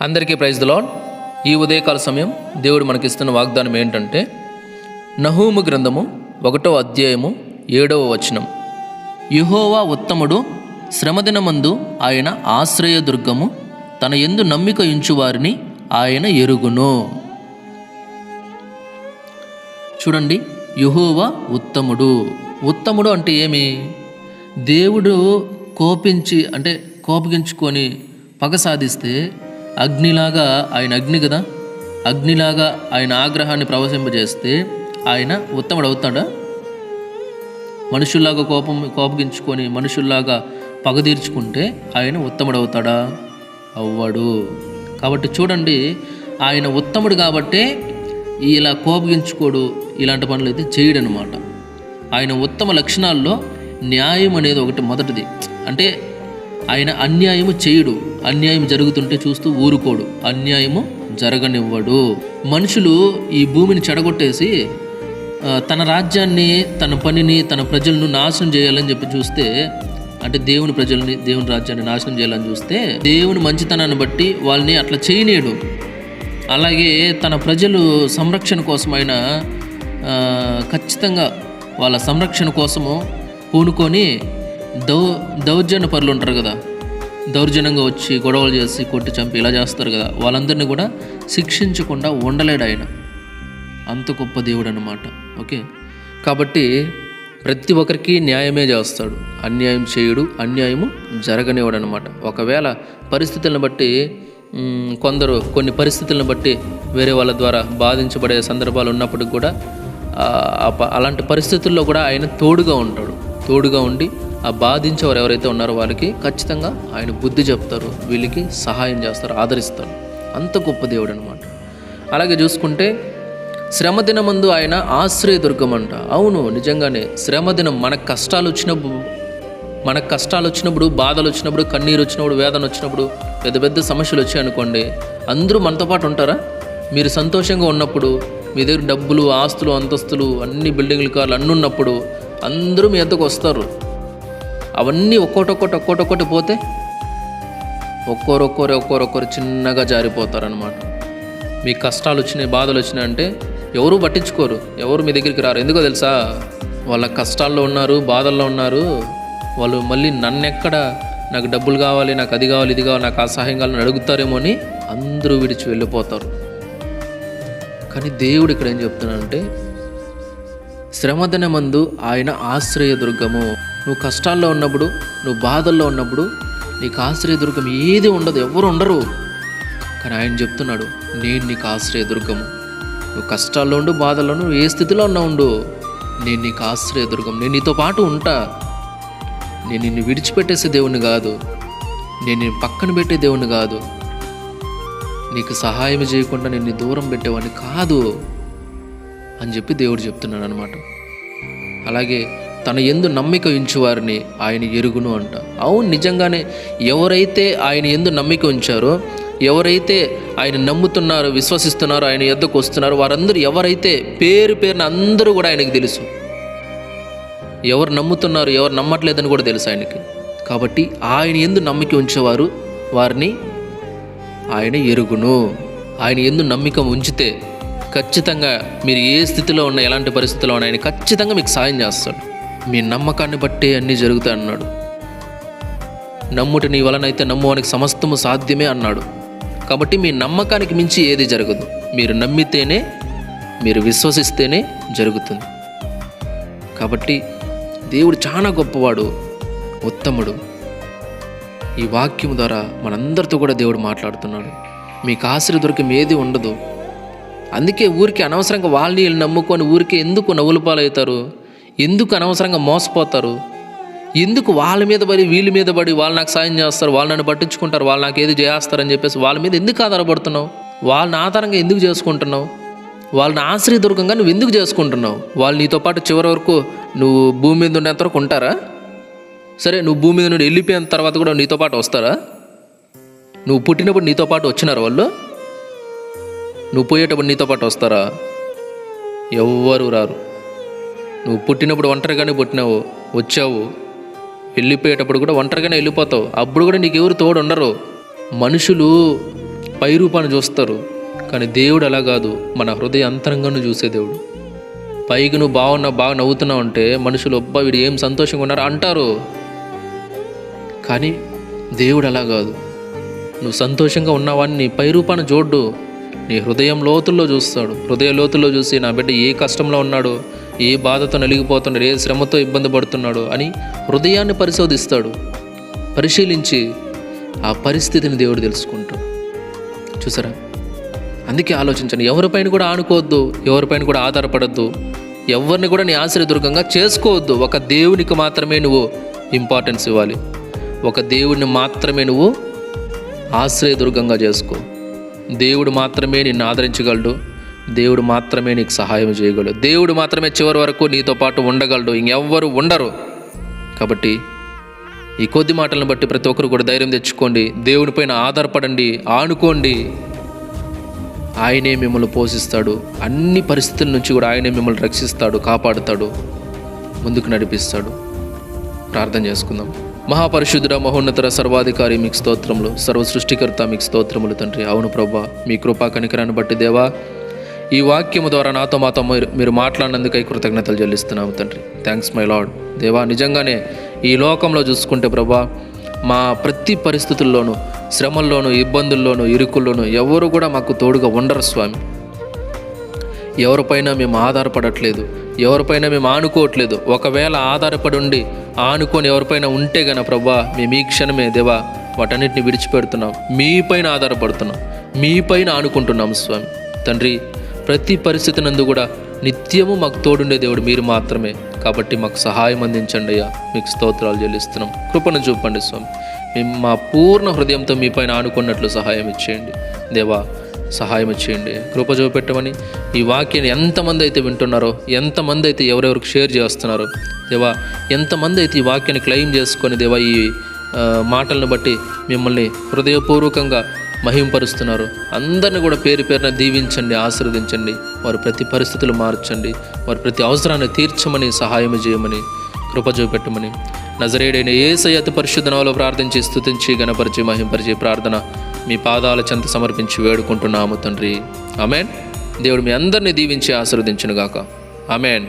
అందరికీ praise the lord ఈ ఉదయకాల సమయం దేవుడు మనకిస్తున్న వాగ్దానం ఏంటంటే నహూము గ్రంథము ఒకటో అధ్యాయము ఏడవ వచనం. యుహోవా ఉత్తముడు శ్రమదినమందు ఆయన ఆశ్రయదుర్గము తన ఎందు నమ్మిక ఉంచువారిని ఆయన ఎరుగును. చూడండి యుహోవా ఉత్తముడు. ఉత్తముడు అంటే ఏమి? దేవుడు కోపించి అంటే కోపగించుకొని పగ సాధిస్తే అగ్నిలాగా ఆయన అగ్ని కదా? అగ్నిలాగా ఆయన ఆగ్రహాన్ని ప్రవశింపజేస్తే ఆయన ఉత్తముడు అవుతాడా మనుషుల్లాగా కోపం కోపగించుకొని మనుషుల్లాగా పగ తీర్చుకుంటే ఆయన ఉత్తముడు అవుతాడా అవ్వడు. కాబట్టి చూడండి ఆయన ఉత్తముడు కాబట్టే ఇలా కోపగించుకోడు ఇలాంటి పనులు అయితే చేయడనమాట ఆయన ఉత్తమ లక్షణాల్లో న్యాయం అనేది ఒకటి మొదటిది. అంటే ఆయన అన్యాయము చేయుడు. అన్యాయం జరుగుతుంటే చూస్తూ ఊరుకోడు. అన్యాయము జరగనివ్వడు. మనుషులు ఈ భూమిని చెడగొట్టేసి తన రాజ్యాన్ని తన పనిని తన ప్రజలను నాశనం చేయాలని చెప్పి చూస్తే అంటే దేవుని ప్రజల్ని దేవుని రాజ్యాన్ని నాశనం చేయాలని చూస్తే దేవుని మంచితనాన్ని బట్టి వాళ్ళని అట్లా చేయనీయడు. అలాగే తన ప్రజలు సంరక్షణ కోసమైన ఖచ్చితంగా వాళ్ళ సంరక్షణ కోసము పూనుకొని దౌ దౌర్జన్య పరులు ఉంటారు కదా. దౌర్జన్యంగా వచ్చి గొడవలు చేసి కొట్టి చంపి ఇలా చేస్తారు కదా. వాళ్ళందరినీ కూడా శిక్షించకుండా ఉండలేడు ఆయన. అంత గొప్ప దేవుడు అనమాట ఓకే? కాబట్టి ప్రతి ఒక్కరికి న్యాయమే చేస్తాడు. అన్యాయం చేయుడు అన్యాయము జరగనివాడు అనమాట ఒకవేళ పరిస్థితులను బట్టి కొందరు కొన్ని పరిస్థితులను బట్టి వేరే వాళ్ళ ద్వారా బాధించబడే సందర్భాలు ఉన్నప్పటికి కూడా అలాంటి పరిస్థితుల్లో కూడా ఆయన తోడుగా ఉంటాడు. తోడుగా ఉండి ఆ బాధించేవారు ఎవరైతే ఉన్నారో వాళ్ళకి ఖచ్చితంగా ఆయన బుద్ధి చెప్తారు వీళ్ళకి సహాయం చేస్తారు ఆదరిస్తారు. అంత గొప్ప దేవుడు అనమాట అలాగే చూసుకుంటే శ్రమదినమందు ఆయన ఆశ్రయదుర్గం అంట అవును నిజంగానే శ్రమదినం మనకు కష్టాలు వచ్చినప్పుడు మనకు కష్టాలు వచ్చినప్పుడు బాధలు వచ్చినప్పుడు కన్నీరు వచ్చినప్పుడు వేదన వచ్చినప్పుడు పెద్ద పెద్ద సమస్యలు వచ్చాయనుకోండి అందరూ మనతో పాటు ఉంటారా? మీరు సంతోషంగా ఉన్నప్పుడు మీ దగ్గర డబ్బులు ఆస్తులు అంతస్తులు అన్ని బిల్డింగ్లు కార్లు అన్నీ ఉన్నప్పుడు అందరూ మీ ఎంతకు వస్తారు. అవన్నీ ఒక్కోటొక్కటి ఒక్కోటొక్కటి పోతే ఒక్కొరొక్కరు ఒక్కొరొక్కరు చిన్నగా జారిపోతారనమాట మీ కష్టాలు వచ్చినాయి బాధలు వచ్చినాయి అంటే ఎవరు పట్టించుకోరు. ఎవరు మీ దగ్గరికి రారు. ఎందుకో తెలుసా? వాళ్ళ కష్టాల్లో ఉన్నారు బాధల్లో ఉన్నారు. వాళ్ళు మళ్ళీ నన్నెక్కడ నాకు డబ్బులు కావాలి నాకు అది కావాలి ఇది కావాలి నాకు ఆ సహాయం కావాలని అడుగుతారేమో అని అందరూ విడిచి వెళ్ళిపోతారు. కానీ దేవుడు ఇక్కడ ఏం చెప్తున్నాడంటే శ్రమదనమందు ఆయన ఆశ్రయదుర్గము. నువ్వు కష్టాల్లో ఉన్నప్పుడు నువ్వు బాధల్లో ఉన్నప్పుడు నీకు ఆశ్రయదుర్గం ఏది ఉండదు ఎవరు ఉండరు. కానీ ఆయన చెప్తున్నాడు నేను నీకు ఆశ్రయదుర్గము. నువ్వు కష్టాల్లో ఉండు బాధల్లో నువ్వు ఏ స్థితిలో ఉన్నా ఉండు నేను నీకు ఆశ్రయదుర్గం. నేను నీతో పాటు ఉంటా. నేను నిన్ను విడిచిపెట్టేసే దేవుణ్ణి కాదు. నేను నిన్ను పక్కన పెట్టే దేవుణ్ణి కాదు. నీకు సహాయం చేయకుండా నిన్ను దూరం పెట్టేవాడిని కాదు. అని చెప్పి దేవుడు చెప్తున్నాడు అనమాట అలాగే తన ఎందు నమ్మిక ఉంచువారిని ఆయన ఎరుగును అంట. అవును నిజంగానే ఎవరైతే ఆయన ఎందు నమ్మిక ఉంచారో ఎవరైతే ఆయన నమ్ముతున్నారో విశ్వసిస్తున్నారో ఆయన ఎద్దకు వస్తున్నారో వారందరూ ఎవరైతే పేరు పేరున అందరూ కూడా ఆయనకు తెలుసు. ఎవరు నమ్ముతున్నారు ఎవరు నమ్మట్లేదని కూడా తెలుసు ఆయనకి. కాబట్టి ఆయన ఎందు నమ్మిక ఉంచేవారు వారిని ఆయన ఎరుగును. ఆయన ఎందు నమ్మిక ఉంచితే ఖచ్చితంగా మీరు ఏ స్థితిలో ఉన్న ఎలాంటి పరిస్థితిలో ఉన్నాయని ఖచ్చితంగా మీకు సాయం చేస్తాడు. మీ నమ్మకాన్ని బట్టి అన్నీ జరుగుతాయి అన్నాడు. నమ్ముట నీ వలనైతే నమ్మువానికి సమస్తము సాధ్యమే అన్నాడు. కాబట్టి మీ నమ్మకానికి మించి ఏది జరగదు. మీరు నమ్మితేనే మీరు విశ్వసిస్తేనే జరుగుతుంది. కాబట్టి దేవుడు చాలా గొప్పవాడు ఉత్తముడు. ఈ వాక్యం ద్వారా మనందరితో కూడా దేవుడు మాట్లాడుతున్నాడు. మీకు ఆశ్రయ దొరికే ఏది ఉండదు. అందుకే ఊరికి అనవసరంగా వాళ్ళని వీళ్ళు నమ్ముకొని ఊరికి ఎందుకు నవ్వుల పాలవుతారు? ఎందుకు అనవసరంగా మోసపోతారు? ఎందుకు వాళ్ళ మీద పడి వీళ్ళ మీద పడి వాళ్ళు నాకు సాయం చేస్తారు వాళ్ళు నన్ను పట్టించుకుంటారు వాళ్ళు నాకు ఏది చేస్తారని చెప్పేసి వాళ్ళ మీద ఎందుకు ఆధారపడుతున్నావు? వాళ్ళని ఆధారంగా ఎందుకు చేసుకుంటున్నావు? వాళ్ళని ఆశ్రయదుర్గంగా నువ్వు ఎందుకు చేసుకుంటున్నావు? వాళ్ళు నీతో పాటు చివరి వరకు నువ్వు భూమి మీద ఉండేంత వరకు ఉంటారా? సరే నువ్వు భూమి మీద నుండి వెళ్ళిపోయిన తర్వాత కూడా నీతో పాటు వస్తారా? నువ్వు పుట్టినప్పుడు నీతో పాటు వచ్చినారు వాళ్ళు? నువ్వు పోయేటప్పుడు నీతో పాటు వస్తారా? ఎవ్వరు రారు. నువ్వు పుట్టినప్పుడు ఒంటరిగానే పుట్టినావు వచ్చావు. వెళ్ళిపోయేటప్పుడు కూడా ఒంటరిగానే వెళ్ళిపోతావు. అప్పుడు కూడా నీకు ఎవరు తోడు ఉండరు. మనుషులు పై రూపాన్ని చూస్తారు. కానీ దేవుడు అలా కాదు. మన హృదయ అంతరంగాను చూసే దేవుడు. పైకి నువ్వు బాగున్నావు బాగా నవ్వుతున్నావు అంటే మనుషులు అబ్బా వీడు ఏం సంతోషంగా ఉన్నారు అంటారు. కానీ దేవుడు అలా కాదు. నువ్వు సంతోషంగా ఉన్నవాడిని పైరూపాన్ని పై రూపాన్ని చూడ్డు. నీ హృదయం లోతుల్లో చూస్తాడు. హృదయ లోతుల్లో చూసి నా బిడ్డ ఏ కష్టంలో ఉన్నాడు ఏ బాధతో నలిగిపోతున్నాడు ఏ శ్రమతో ఇబ్బంది పడుతున్నాడు అని హృదయాన్ని పరిశోధిస్తాడు. పరిశీలించి ఆ పరిస్థితిని దేవుడు తెలుసుకుంటాడు. చూసారా? అందుకే ఆలోచించండి. ఎవరిపైన కూడా ఆనుకోవద్దు ఎవరిపైన కూడా ఆధారపడద్దు. ఎవరిని కూడా నీ ఆశ్రయదుర్గంగా చేసుకోవద్దు. ఒక దేవునికి మాత్రమే నువ్వు ఇంపార్టెన్స్ ఇవ్వాలి. ఒక దేవుడిని మాత్రమే నువ్వు ఆశ్రయదుర్గంగా చేసుకో. దేవుడు మాత్రమే నిన్ను ఆదరించగలడు. దేవుడు మాత్రమే నీకు సహాయం చేయగలడు. దేవుడు మాత్రమే చివరి వరకు నీతో పాటు ఉండగలడు. ఇంకెవ్వరు ఉండరు. కాబట్టి ఈ కొద్ది మాటలను బట్టి ప్రతి ఒక్కరు కూడా ధైర్యం తెచ్చుకోండి. దేవునిపైన ఆధారపడండి. ఆనుకోండి. ఆయనే మిమ్మల్ని పోషిస్తాడు. అన్ని పరిస్థితుల నుంచి కూడా ఆయనే మిమ్మల్ని రక్షిస్తాడు కాపాడుతాడు ముందుకు నడిపిస్తాడు. ప్రార్థన చేసుకుందాం. మహాపరిశుద్ధుడ మహోన్నతర సర్వాధికారి మీకు స్తోత్రములు. సర్వ సృష్టికర్త మీకు స్తోత్రములు తండ్రి. అవును ప్రభా మీ కృపా కనికరాన్ని బట్టి దేవా ఈ వాక్యము ద్వారా నాతో మాతో మీరు మీరు మాట్లాడినందుకై కృతజ్ఞతలు చెల్లిస్తున్నాము తండ్రి. థ్యాంక్స్ మై లాడ్ దేవా నిజంగానే ఈ లోకంలో చూసుకుంటే ప్రభా మా ప్రతి పరిస్థితుల్లోనూ శ్రమల్లోనూ ఇబ్బందుల్లోనూ ఇరుకుల్లోనూ ఎవరు కూడా మాకు తోడుగా ఉండరు స్వామి. ఎవరిపైన మేము ఆధారపడట్లేదు ఎవరిపైన మేము ఆనుకోవట్లేదు. ఒకవేళ ఆధారపడి ఉండి ఆనుకొని ఎవరిపైన ఉంటే గన ప్రభా మేము ఈ క్షణమే దేవా వాటన్నిటిని విడిచిపెడుతున్నాం. మీపైన ఆధారపడుతున్నాం. మీపైన ఆనుకుంటున్నాం స్వామి. తండ్రి ప్రతి పరిస్థితి నందు కూడా నిత్యము మాకు తోడుండే దేవుడు మీరు మాత్రమే. కాబట్టి మాకు సహాయం అందించండి అయ్యా. మీకు స్తోత్రాలు చెల్లిస్తున్నాం. కృపను చూపండి స్వామి. మేము మా పూర్ణ హృదయంతో మీపైన ఆనుకున్నట్లు సహాయం ఇచ్చేయండి. దేవా సహాయం చేయండి. కృప చూపెట్టమని ఈ వాక్యాన్ని ఎంతమంది అయితే వింటున్నారో ఎంతమంది అయితే ఎవరెవరికి షేర్ చేస్తున్నారో దేవా ఎంతమంది అయితే ఈ వాక్యాన్ని క్లెయిమ్ చేసుకొని దేవా ఈ మాటలను బట్టి మిమ్మల్ని హృదయపూర్వకంగా మహింపరుస్తున్నారు. అందరిని కూడా పేరు పేరున దీవించండి ఆశీర్వదించండి వారు ప్రతి పరిస్థితులు మార్చండి వారి ప్రతి అవసరాన్ని తీర్చమని సహాయం చేయమని కృప చూపెట్టమని. నజరేడైన ఏ సయ్యత పరిశుద్ధ ప్రార్థించి స్థుతించి గణపరిచి మహింపరిచి ప్రార్థన మీ పాదాల చెంత సమర్పించి వేడుకుంటున్నాము తండ్రి. అమెన్ దేవుడు మీ అందరినీ దీవించి ఆశీర్వదించునుగాక. అమెన్